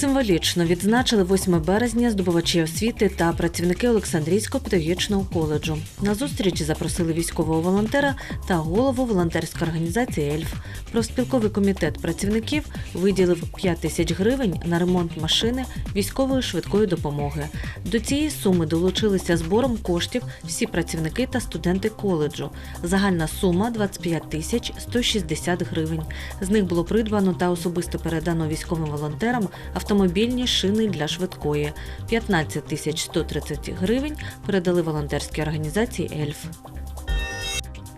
Символічно відзначили 8 березня здобувачі освіти та працівники Олександрійського педагогічного коледжу. На зустріч запросили військового волонтера та голову волонтерської організації Ельф. Профспілковий комітет працівників виділив 5 тисяч гривень на ремонт машини військової швидкої допомоги. До цієї суми долучилися збором коштів всі працівники та студенти коледжу. Загальна сума 25 тисяч 160 гривень. З них було придбано та особисто передано військовим волонтерам автомобільні шини для швидкої. 15 тисяч 130 гривень передали волонтерській організації Ельф.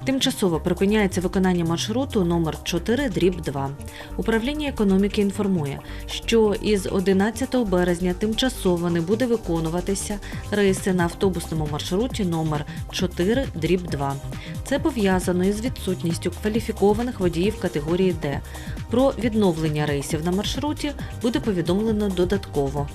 Тимчасово припиняється виконання маршруту номер 4 дріб 2. Управління економіки інформує, що із 11 березня тимчасово не буде виконуватися рейси на автобусному маршруті номер 4 дріб 2. Це пов'язано із відсутністю кваліфікованих водіїв категорії Д. Про відновлення рейсів на маршруті буде повідомлено додатково.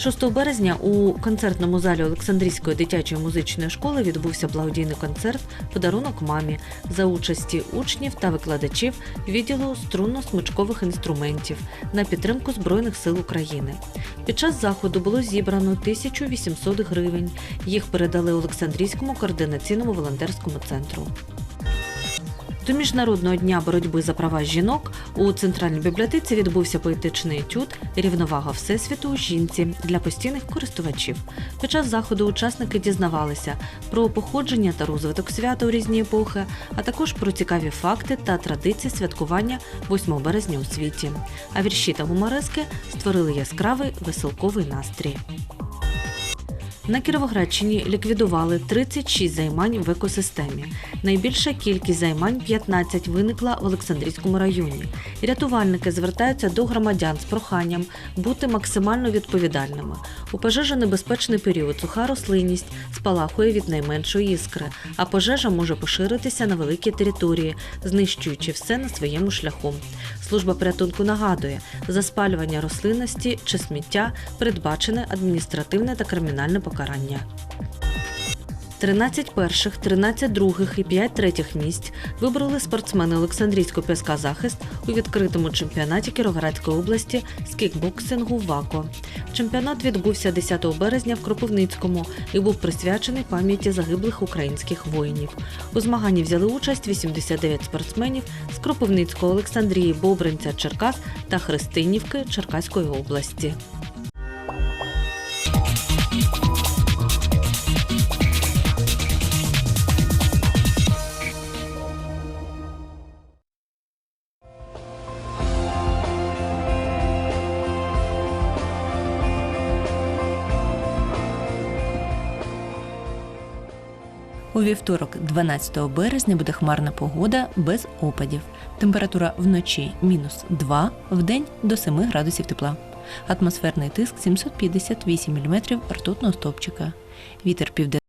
6 березня у концертному залі Олександрійської дитячої музичної школи відбувся благодійний концерт Подарунок мамі за участі учнів та викладачів відділу струнно-смичкових інструментів на підтримку Збройних сил України. Під час заходу було зібрано 1800 гривень. Їх передали Олександрійському координаційному волонтерському центру. До Міжнародного дня боротьби за права жінок у центральній бібліотеці відбувся поетичний етюд Рівновага Всесвіту у жінці для постійних користувачів. Під час заходу учасники дізнавалися про походження та розвиток свята у різні епохи, а також про цікаві факти та традиції святкування 8 березня у світі. А вірші та гуморески створили яскравий веселковий настрій. На Кіровоградщині ліквідували 36 займань в екосистемі. Найбільша кількість займань 15 виникла в Олександрійському районі. Рятувальники звертаються до громадян з проханням бути максимально відповідальними. У пожежонебезпечний період суха рослинність спалахує від найменшої іскри, а пожежа може поширитися на великі території, знищуючи все на своєму шляху. Служба порятунку нагадує, за спалювання рослинності чи сміття передбачене адміністративне та кримінальне покарання. 13 перших, 13 других і 5 третіх місць вибороли спортсмени Олександрійського ПСК Захист у відкритому чемпіонаті Кіровоградської області з кікбоксингу ВАКО. Чемпіонат відбувся 10 березня в Кропивницькому і був присвячений пам'яті загиблих українських воїнів. У змаганні взяли участь 89 спортсменів з Кропивницького, Олександрії, Бобринця, Черкас та Христинівки Черкаської області. У вівторок, 12 березня, буде хмарна погода без опадів. Температура вночі мінус 2, вдень до 7 градусів тепла. Атмосферний тиск 758 мм ртутного стопчика. Вітер південний